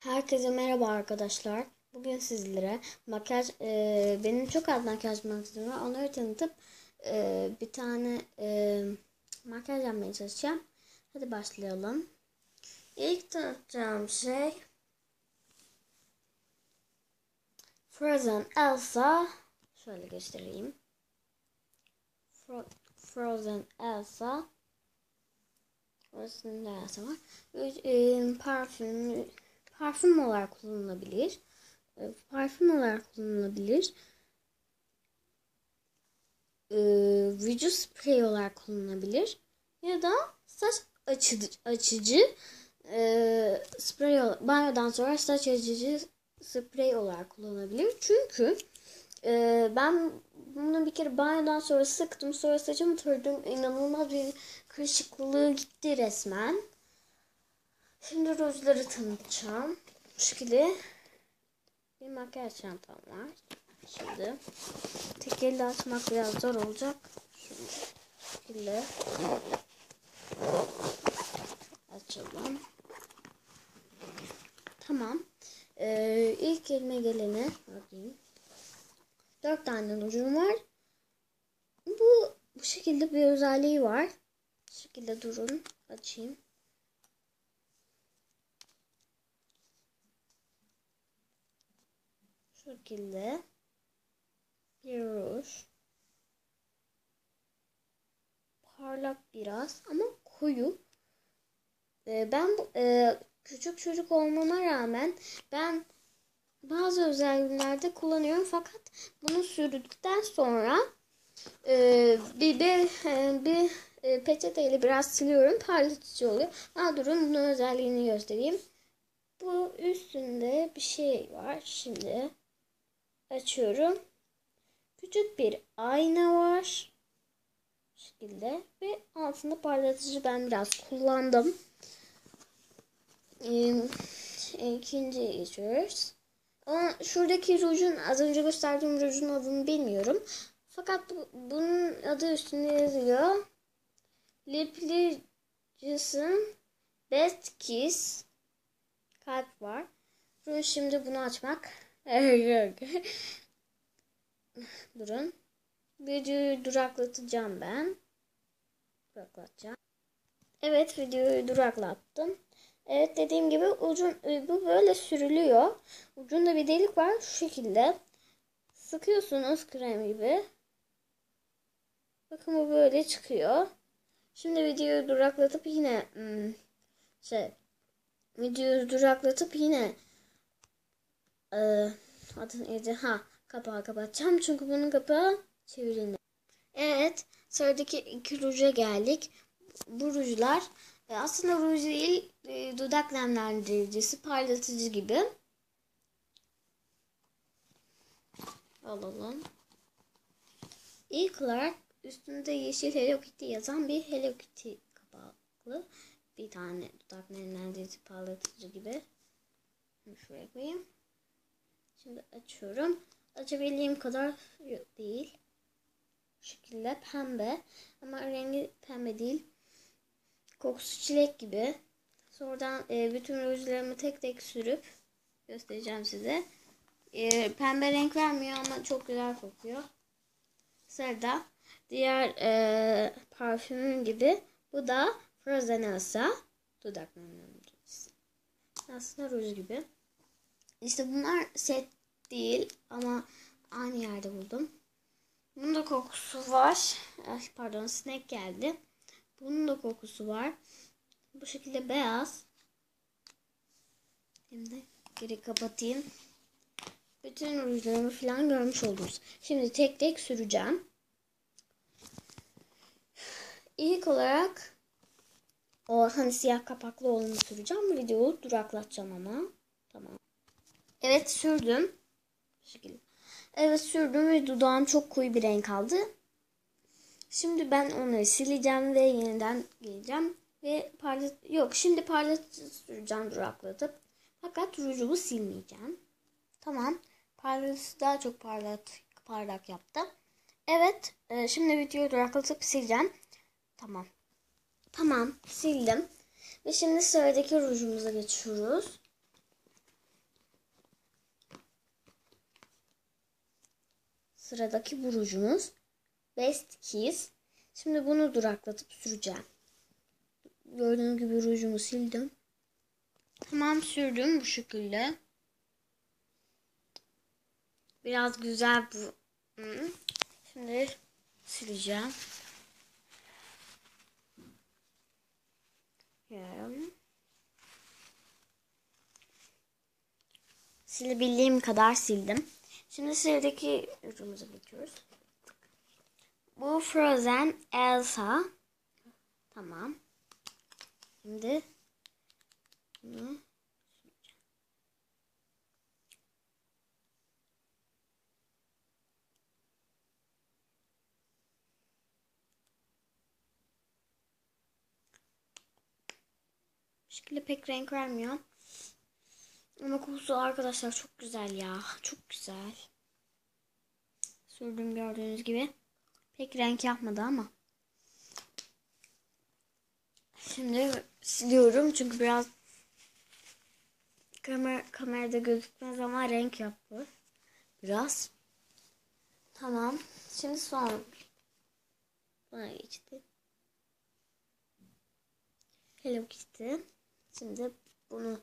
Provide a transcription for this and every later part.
Herkese merhaba arkadaşlar. Bugün sizlere makyaj, e, benim çok az makyaj malzemem var. Onları tanıtıp e, bir tane e, makyaj yapmaya çalışacağım. Hadi başlayalım. İlk tanıtacağım şey Frozen Elsa. Şöyle göstereyim. Fro Frozen Elsa. Orasında Elsa var. E, parfüm parfüm olarak kullanılabilir. E, parfüm olarak kullanılabilir. E, vücut spreyi olarak kullanılabilir. Ya da saç açıcı, açıcı e, sprey banyodan sonra saç açıcı sprey olarak kullanılabilir. Çünkü e, ben bunu bir kere banyodan sonra sıktım. Sonra saçımı taradım. İnanılmaz bir kırışıklığı gitti resmen. Şimdi rujları tanıtacağım. Bu şekilde bir makyaj çantam var. Şimdi tek elle açmak biraz zor olacak. Şu şekilde açalım. Tamam. Ee, ilk elime gelene bakayım. Dört tane rujum var. Bu bu şekilde bir özelliği var. Bu şekilde durun. Açayım. Şekilde bir ruj. Parlak biraz ama koyu. Ee, ben e, küçük çocuk olmama rağmen ben bazı özel günlerde kullanıyorum fakat bunu sürdükten sonra e, bir bir, e, bir peçeteyle biraz siliyorum parlatıcı oluyor. Ha durun bunun özelliğini göstereyim. Bu üstünde bir şey var şimdi açıyorum. Küçük bir ayna var. Bu şekilde ve altında parlatıcı ben biraz kullandım. Ee, ikinciye geçiyoruz. Ama şuradaki rujun az önce gösterdiğim rujun adını bilmiyorum. Fakat bu, bunun adı üstünde yazıyor. Liplicus'ın Best Kiss kalp var. Ruj şimdi bunu açmak Durun. Videoyu duraklatacağım ben. Duraklatacağım. Evet videoyu duraklattım. Evet dediğim gibi ucun e, bu böyle sürülüyor. Ucunda bir delik var şu şekilde. Sıkıyorsunuz krem gibi. Bakın bu böyle çıkıyor. Şimdi videoyu duraklatıp yine hmm, şey videoyu duraklatıp yine e, adı neydi? Ha kapağı kapatacağım. Çünkü bunun kapağı çevrildi. Evet sıradaki iki ruja geldik. Bu rujlar e, aslında ruj değil e, dudak nemlendiricisi parlatıcı gibi. Alalım. İlk olarak üstünde yeşil Hello Kitty yazan bir Hello Kitty kapaklı bir tane dudak nemlendirici parlatıcı gibi. Şuraya koyayım. Şimdi açıyorum. Açabildiğim kadar değil. Bu şekilde pembe. Ama rengi pembe değil. Kokusu çilek gibi. Sonradan e, bütün rujlarımı tek tek sürüp göstereceğim size. E, pembe renk vermiyor ama çok güzel kokuyor. Sırada diğer e, parfümüm gibi. Bu da Frozen Elsa. Dudak nemlendiricisi. Aslında ruj gibi. İşte bunlar set değil ama aynı yerde buldum. Bunun da kokusu var. Ay, pardon sinek geldi. Bunun da kokusu var. Bu şekilde beyaz. Şimdi geri kapatayım. Bütün rujlarımı falan görmüş oldunuz. Şimdi tek tek süreceğim. İlk olarak o hani siyah kapaklı olanı süreceğim. Videoyu duraklatacağım ama. Tamam. Evet sürdüm. Evet sürdüm ve dudağım çok koyu bir renk aldı. Şimdi ben onları sileceğim ve yeniden geleceğim. Ve parlat yok şimdi parlatıcı süreceğim duraklatıp. Fakat rujumu silmeyeceğim. Tamam. Parlatıcı daha çok parlat parlak yaptı. Evet. E, şimdi videoyu duraklatıp sileceğim. Tamam. Tamam. Sildim. Ve şimdi sıradaki rujumuza geçiyoruz. Sıradaki bu rujumuz. Best Kiss. Şimdi bunu duraklatıp süreceğim. Gördüğünüz gibi rujumu sildim. Tamam sürdüm bu şekilde. Biraz güzel bu. Şimdi sileceğim. Silebildiğim kadar sildim. Şimdi sıradaki ürünümüze geçiyoruz. Bu Frozen Elsa. Tamam. Şimdi bunu Bu şekilde pek renk vermiyor. Ama kokusu arkadaşlar çok güzel ya. Çok güzel. Sürdüm gördüğünüz gibi. Pek renk yapmadı ama. Şimdi siliyorum çünkü biraz kamer kamerada gözükmez ama renk yaptı. Biraz. Tamam. Şimdi son. Buna geçti. Hello Kitty. Şimdi bunu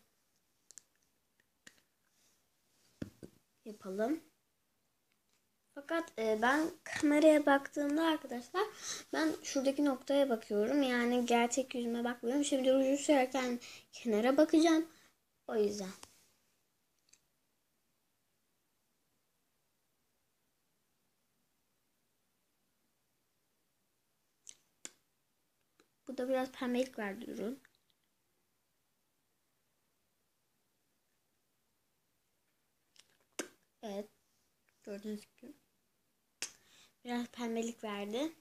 yapalım. Fakat e, ben kameraya baktığımda arkadaşlar ben şuradaki noktaya bakıyorum. Yani gerçek yüzüme bakmıyorum. Şimdi ruju sürerken kenara bakacağım. O yüzden. Bu da biraz pembelik verdi ürün. Evet. Gördüğünüz gibi. Biraz pembelik verdi.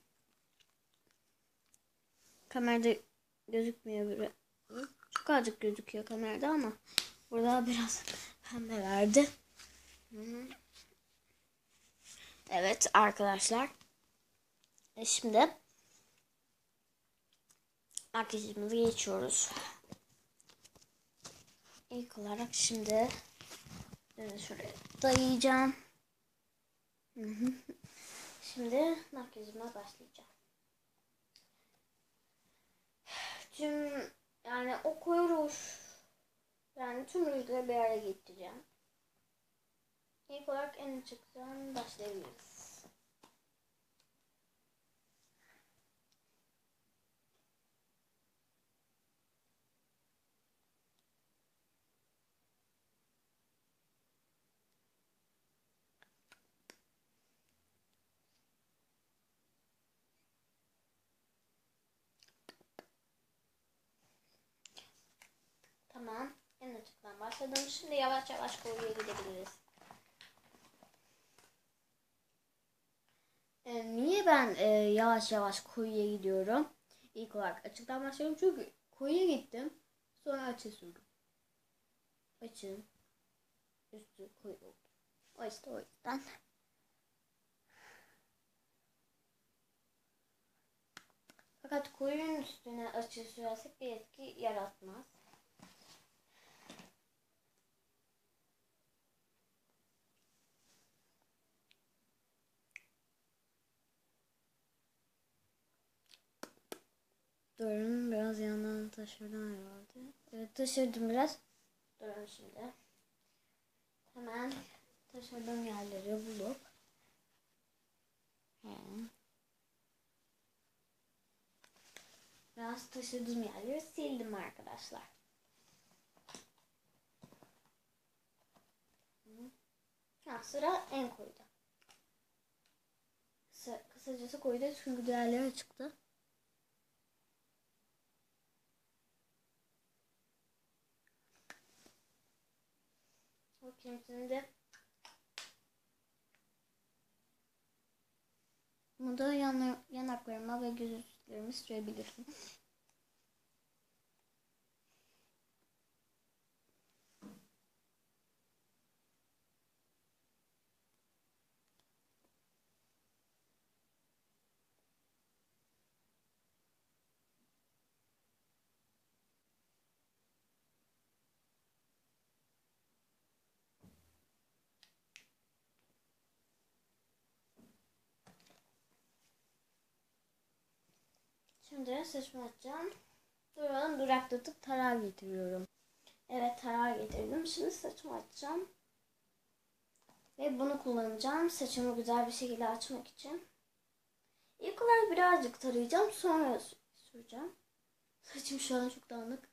Kamerada gözükmüyor böyle. Çok azıcık gözüküyor kamerada ama burada biraz pembe verdi. Evet arkadaşlar. E şimdi makyajımızı geçiyoruz. İlk olarak şimdi şuraya dayayacağım. Şimdi makyajıma başlayacağım. Tüm yani o koyu yani tüm rujları bir araya getireceğim. İlk olarak en açıktan başlayabiliriz. Tamam. Açıktan başladım. Şimdi yavaş yavaş koyuya gidebiliriz. Ee, niye ben e, yavaş yavaş koyuya gidiyorum? İlk olarak açıktan başlıyorum. Çünkü koyuya gittim. Sonra açı sürdüm. Açın. Üstü koyu oldu. O işte o yüzden. Fakat koyunun üstüne açı sürersek bir etki yaratmaz. Durun biraz yandan taşırdım herhalde. Evet taşırdım biraz. Durun şimdi. Hemen taşırdığım yerleri bulup biraz taşırdığım yerleri sildim arkadaşlar. Ha, sıra en. Kısa, kısacası koyuda çünkü diğerleri çıktı. Bakayım şimdi. Bunu da yan, yanaklarıma ve göz üstlerimi sürebilirim. Şimdi saçımı açacağım. Duralım duraklatıp tarar getiriyorum. Evet tarar getirdim. Şimdi saçımı açacağım. Ve bunu kullanacağım. Saçımı güzel bir şekilde açmak için. İlk olarak birazcık tarayacağım. Sonra süreceğim. Saçım şu an çok dağınık.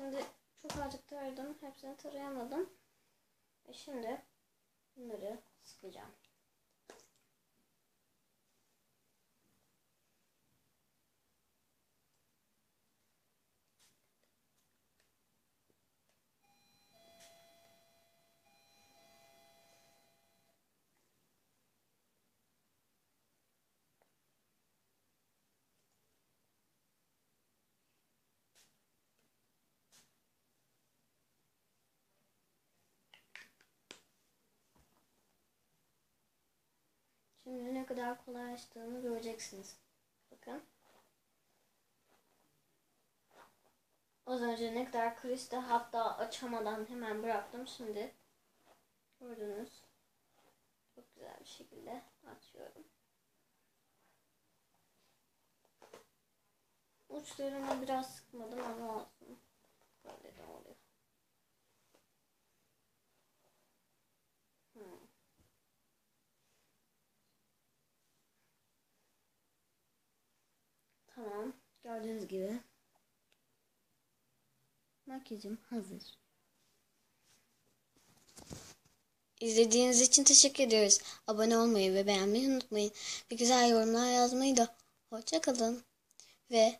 Şimdi çok azıcık taradım. Hepsini tarayamadım. Ve şimdi bunları sıkacağım. Şimdi ne kadar kolay açtığını göreceksiniz. Bakın. Az önce ne kadar kristi hatta açamadan hemen bıraktım. Şimdi gördünüz. Çok güzel bir şekilde açıyorum. Uçlarını biraz sıkmadım ama olsun. Böyle de oluyor. Tamam. Gördüğünüz gibi. Makyajım hazır. İzlediğiniz için teşekkür ediyoruz. Abone olmayı ve beğenmeyi unutmayın. Bir güzel yorumlar yazmayı da. Hoşçakalın. Ve